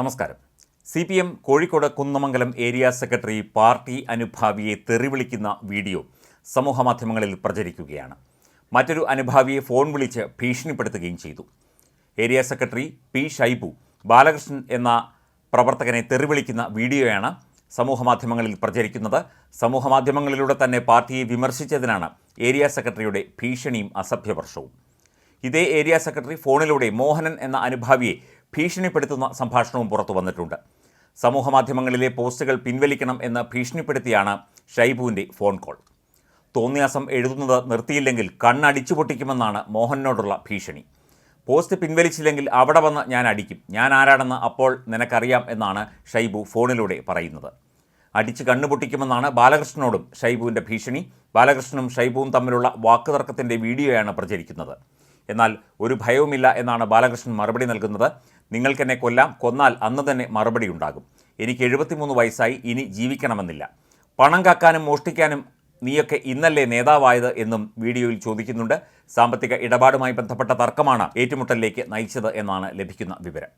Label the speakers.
Speaker 1: നമസ്കാരം. C P M Kozhikode Kunnamangalam area secretary party അനുഭാവിയെ തെറിവിളിക്കുന്ന video സമൂഹമാധ്യമങ്ങളിൽ പ്രചരിക്കുകയാണ്. മറ്റൊരു അനുഭാവിയെ ഫോൺ വിളിച്ച് ഭീഷണിപ്പെടുത്തുകയും ചെയ്തു. Area secretary P Shaibu Balakrishnan എന്ന പ്രവർത്തകനെ തെറിവിളിക്കുന്ന വീഡിയോയാണ് സമൂഹമാധ്യമങ്ങളിൽ പ്രചരിക്കുന്നത്. സമൂഹമാധ്യമങ്ങളിലൂടെ തന്നെ പാർട്ടിയെ വിമർശിച്ചതിനാണ് ഏരിയ സെക്രട്ടറിയുടെ ഭീഷണിയും അസഭ്യവർഷവും. ഇതേ ഏരിയ സെക്രട്ടറി ഫോണിലൂടെ മോഹനൻ എന്ന അനുഭാവിയെ ഭീഷണിപ്പെടുത്തുന്ന സംഭാഷണവും പുറത്തു വന്നിട്ടുണ്ട്. സമൂഹമാധ്യമങ്ങളിലെ പോസ്റ്റുകൾ പിൻവലിക്കണം എന്ന് ഭീഷണിപ്പെടുത്തിയാണ് ഷൈബുവിന്റെ ഫോൺ കോൾ. തോന്നിയാസം എഴുതുന്നത് നിർത്തിയില്ലെങ്കിൽ കണ്ണടിച്ചു പൊട്ടിക്കുമെന്നാണ് മോഹനോടുള്ള ഭീഷണി. പോസ്റ്റ് പിൻവലിച്ചില്ലെങ്കിൽ അവിടെ വന്ന് ഞാൻ അടിക്കും. ഞാൻ ആരാണെന്ന് അപ്പോൾ നിനക്കറിയാം എന്നാണ് ഷൈബു ഫോണിലൂടെ പറയുന്നത്. അടിച്ച് കണ്ണുപൊട്ടിക്കുമെന്നാണ് ബാലകൃഷ്ണനോടും ഷൈബുവിന്റെ ഭീഷണി. ബാലകൃഷ്ണനും ഷൈബുവും തമ്മിലുള്ള വാക്കുതർക്കത്തിന്റെ വീഡിയോയാണ് പ്രചരിക്കുന്നത്. എന്നാൽ ഒരു ഭയവുമില്ല എന്നാണ് ബാലകൃഷ്ണൻ മറുപടി നൽകുന്നത്. നിങ്ങൾക്കെന്നെ കൊല്ലാം കൊന്നാൽ അന്ന് തന്നെ മറുപടി ഉണ്ടാകും. എനിക്ക് എഴുപത്തിമൂന്ന് വയസ്സായി ഇനി ജീവിക്കണമെന്നില്ല. പണം കാക്കാനും മോഷ്ടിക്കാനും നീയൊക്കെ ഇന്നല്ലേ നേതാവായത് എന്നും വീഡിയോയിൽ ചോദിക്കുന്നുണ്ട്. സാമ്പത്തിക ഇടപാടുമായി ബന്ധപ്പെട്ട തർക്കമാണ് ഏറ്റുമുട്ടലിലേക്ക് നയിച്ചത് എന്നാണ് ലഭിക്കുന്ന വിവരം.